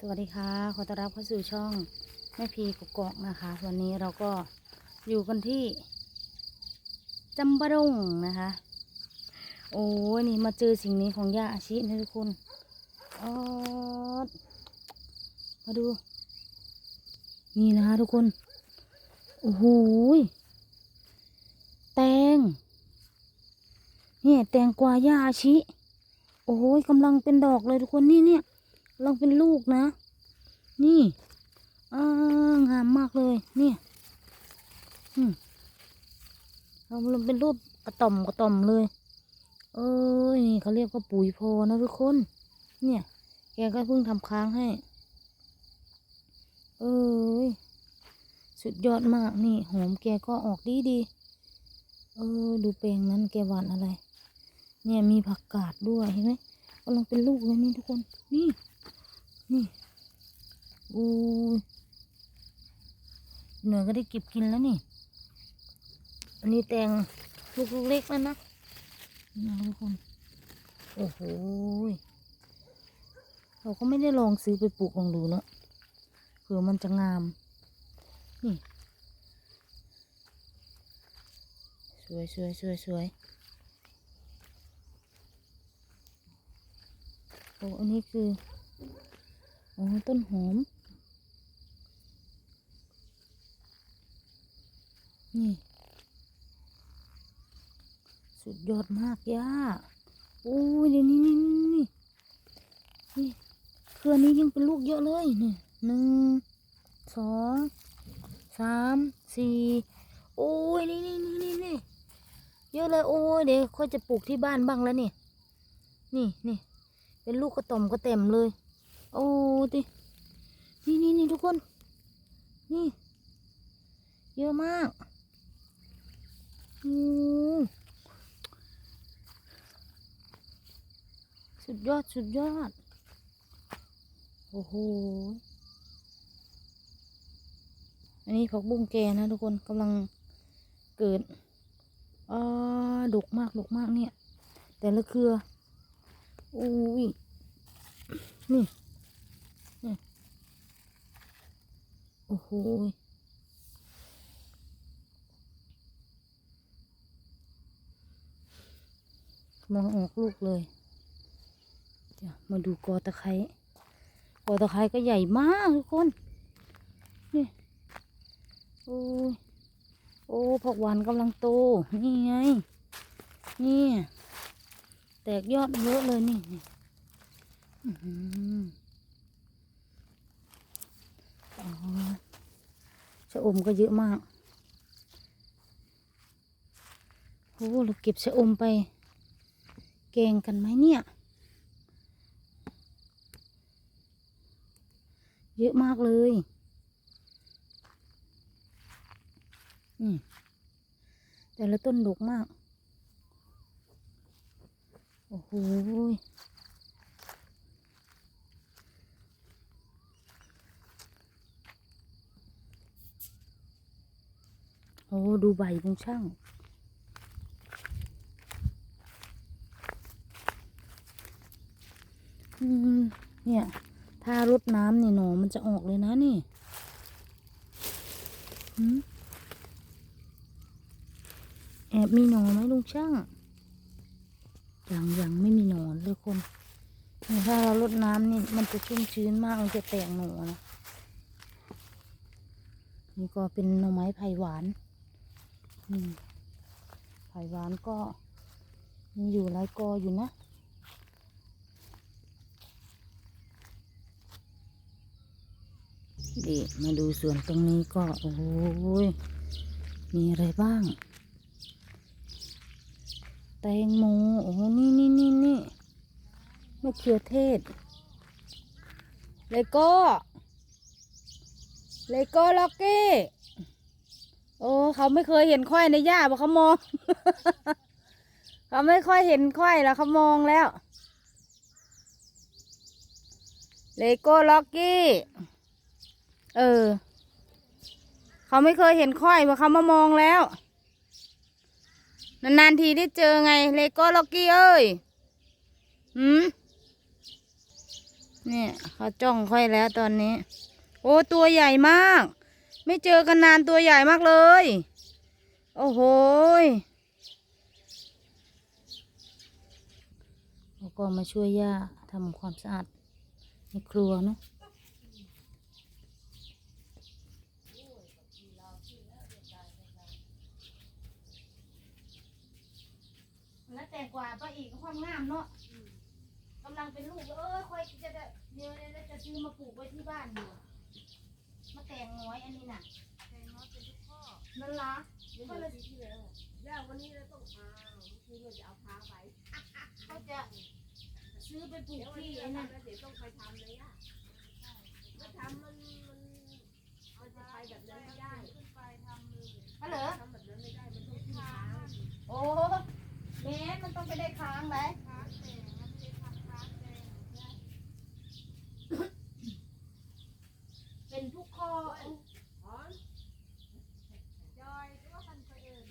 สวัสดีค่ะ ขอต้อนรับเข้าสู่ช่องแม่พีกุกอกนะคะ วันนี้เราก็อยู่กันที่จำปาดงนะคะ โอ้ยนี่มาเจอสิ่งนี้ของย่าอาชินะทุกคนออมาดู นี่นะคะทุกคน โอ้โหยแตงเนี่ยแตงกวาย่าอาชิ โอ้ยกำลังเป็นดอกเลยทุกคนนี่เนี่ย ลังเป็นลูกนะ นี่อ่างามมากเลย เนี่ยอืมกำลังเป็นรูปกระต่อมกระต่อมเลย เอ้ยนี่เขาเรียกว่าปุ๋ยโพนะทุกคน เนี่ย แกก็เพิ่งทำค้างให้ เอ้ย สุดยอดมากนี่หอมแกก็ออกดีดีเออ ดูแปลงนั้นแกหวานอะไร เนี่ยมีผักกาดด้วยเห็นไหมกำลังเป็นลูกเลยนี่ทุกคน นี่ นี่อู้เหนื่อยก็ได้เก็บกินแล้วนี่ อันนี้แตงลูกเล็กแล้วนะนะทุกคน โอ้โห เราก็ไม่ได้ลองซื้อไปปลูกลองดูเนาะเผื่อมันจะงาม นี่ สวยสวยสวยสวยโอ้อันนี้คือ โอ๋อต้นหอม นี่ สุดยอดมากย่าโอ้ยนี่นี่นี่นี่นี่นี่เครือนี้ยังเป็นลูกเยอะเลยนี่หนึ่งสองสามสี่โอ้ยนี่นี่นี่นี่นี่เยอะเลยโอ้ยเดี๋ยวค่อยจะปลูกที่บ้านบ้างแล้วนี่ นี่นี่เป็นลูกกระต่อมกระเต็มเลย อ้ดินี่นี่นี่ทุกคน นี่ เยอะมากอืมสุดยอด สุดยอด โอ้โห อันนี้ผักบุ้งแกนะทุกคนกำลังเกิดอ่าดกมากดกมากเนี่ย แต่ละเครืออุ้ยนี่ โอ้โหยกำลังออกลูกเลยเดี๋ยวมาดูกอตะไคร้กอตะไคร้ก็ใหญ่มากทุกคน นี่ โอ้ย โอ้ผักหวานกำลังโต นี่ไง นี่ แตกยอดเยอะเลยนี่อือ ชะอมก็เยอะมากโอ้เราเก็บชะอมไป แกงกันไหมเนี่ย เยอะมากเลยอืมแต่ละต้นดกมาก โอ้โหยโอ้ ดูใบบุงช่าง เนี่ย ถ้ารดน้ำเนี่ยหนอมันจะออกเลยนะนี่แอบมีหนอไหมลุงช่างยังยังไม่มีหนอนเลยคน ถ้าเรารดน้ำนี่มันจะชุ่มชื้นมากมันจะแตกหนอนะนี่ก็เป็นหน่อไม้ไผ่หวาน ไผ่หวานก็มีอยู่หลายกออยู่นะดีมาดูส่วนตรงนี้ก็โอ้ยมีอะไรบ้าง แตงโมโอ้นี่นี่นี่นี่มะเขือเทศเลโก้เลโก้ล็อกกี้ โอ้เขาไม่เคยเห็นควายในหญ้าบอกเขามอง เขาไม่ค่อยเห็นควายแล้วเขามองแล้วเลโก้ล็อกกี้เออ เขาไม่เคยเห็นควายว่าเขามามองแล้ว นานๆทีได้เจอไงเลโก้ล็อกกี้เอ้ยหืมเนี่ยเขาจ้องค่อยแล้วตอนนี้ โอ้ตัวใหญ่มาก ไม่เจอกันนานตัวใหญ่มากเลย โอ้โหแล้วก็มาช่วยย่าทำความสะอาดในครัวเนาะแล้วแต่กว่าป้าอีกความงามเนาะกำลังเป็นลูกเออค่อยจะเดี๋ยวจะซื้อมาปลูกไว้ที่บ้านอยู่ มาแต่งน้อยอันนี้น่ะแต่น้อยเป็นทุกข้อนั่นละเมื่อปีที่แล้วแล้ววันนี้เราต้องเอาคือเราจะเอาพาไปเขาจะซื้อไปปลูกเดี๋ยววันที่นี้ไอ้เรานั่นทำแล้วเดี๋ยวต้องไปทำเลยอะถ้าทำมันมันมันจะไปแบบนั้นไม่ได้ขึ้นไปทำเลยฮัลโหลทำแบบนั้นไม่ได้มันต้องขึ้นค้างโอ้แม่มันต้องไปได้ค้างไหม ค้างแต่มันไม่ได้ทำค้างแต่ เป็นทุกข้อ อ๋อนจอยก็ว่ามันเคยเอิญ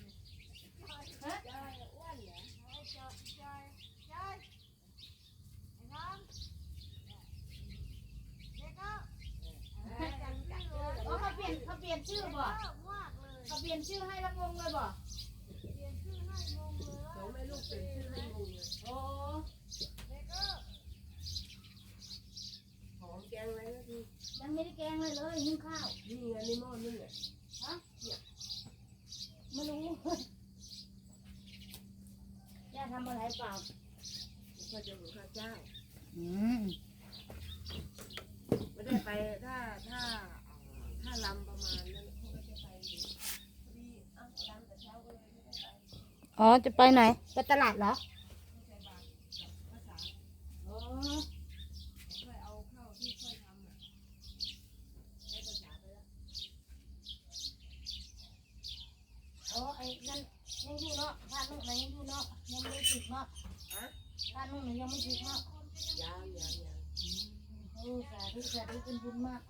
จอยจอยอ้วนเหรอจอยจอยจอยไอ้น้องเด็กก็จังจังเลย อ๋อเขาเปลี่ยนเขาเปลี่ยนชื่อบ่ มาก เลยเขาเปลี่ยนชื่อให้แล้วงงเลยบ่เปลี่ยนชื่อให้งงเลยสองแม่ลูกเปลี่ยนชื่อให้งงเลยโอ้เด็กก็หอมแกงอะไรนะพี่ยังไม่ได้แกงเลยเลยนึ่งข้าวนี่ไงในหม้อนี่แหละไม่รู้ย่าทำอะไรเปล่าก็จะหุงข้าวเจ้าอืมไม่ได้ไปถ้าถ้าถ้าลำประมาณนั้นเขาก็จะไปอยู่พอดีอ้าวลำแต่เช้าก็เลยไม่ได้ไป อ๋อ จะไปไหน ไปตลาดเหรอไม่ใช่บาทกับภาษาอ๋อช่วยเอาข้าวที่ค่อยทำอะให้ภาษาไปแล้วอ๋อไอ้นั่นยังอยู่เนาะผ้านุ่งไหนยังอยู่เนาะยังไม่ได้ติดเนาะฮะผ้านุ่งไหนยังไม่ติดเนาะยางยางยางโอ้สาธุสาธุเป็นบุญมาก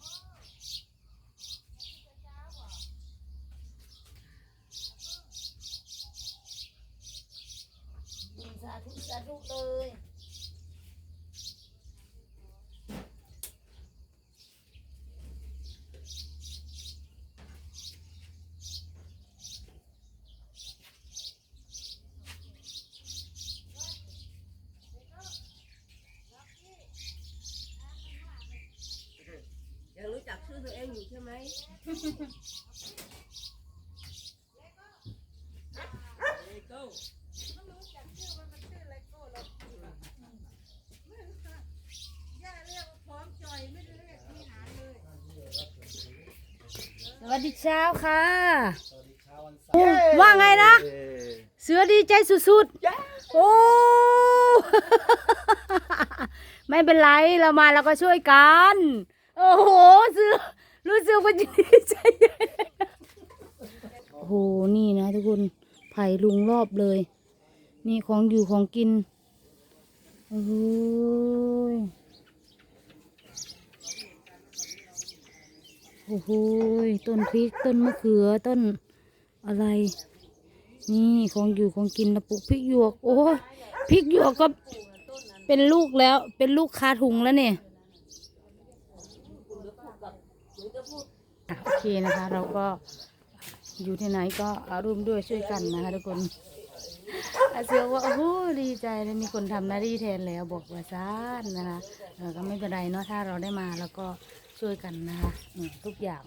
อืมสา ธุสาธุเลยยังรู้จักชื่อตัวเองอยู่ใช่ไหมเลโก้ ส วัสดีเช้าค่ะโอ้ว่าไงนะ เสือดีใจสุดๆ โอ้ ไม่เป็นไรเรามาเราก็ช่วยกัน โอ้โห เสือรู้สึกว่าจะดีใจใหญ่โอ้โห นี่นะทุกคนไผ่ลุงรอบเลย นี่ของอยู่ของกิน โอ้โหย โอ้โหต้นพริกต้นมะเขือต้นอะไร นี่ของอยู่ของกินนะปลูกพริกหยวก โอ้พริกหยวกก็เป็นลูกแล้ว เป็นลูกคาถุงแล้วเนี่ยโอเคนะคะ เราก็อยู่ที่ไหนก็ร่วมด้วยช่วยกันนะคะทุกคนอาเสือว่าโอ้โหดีใจเลยมีคนทำหน้าที่แทนแล้วบอกว่าซ่านนะคะก็ไม่เป็นไรเนาะถ้าเราได้มาแล้วก็ ช่วยกันนะคะทุกอย่าง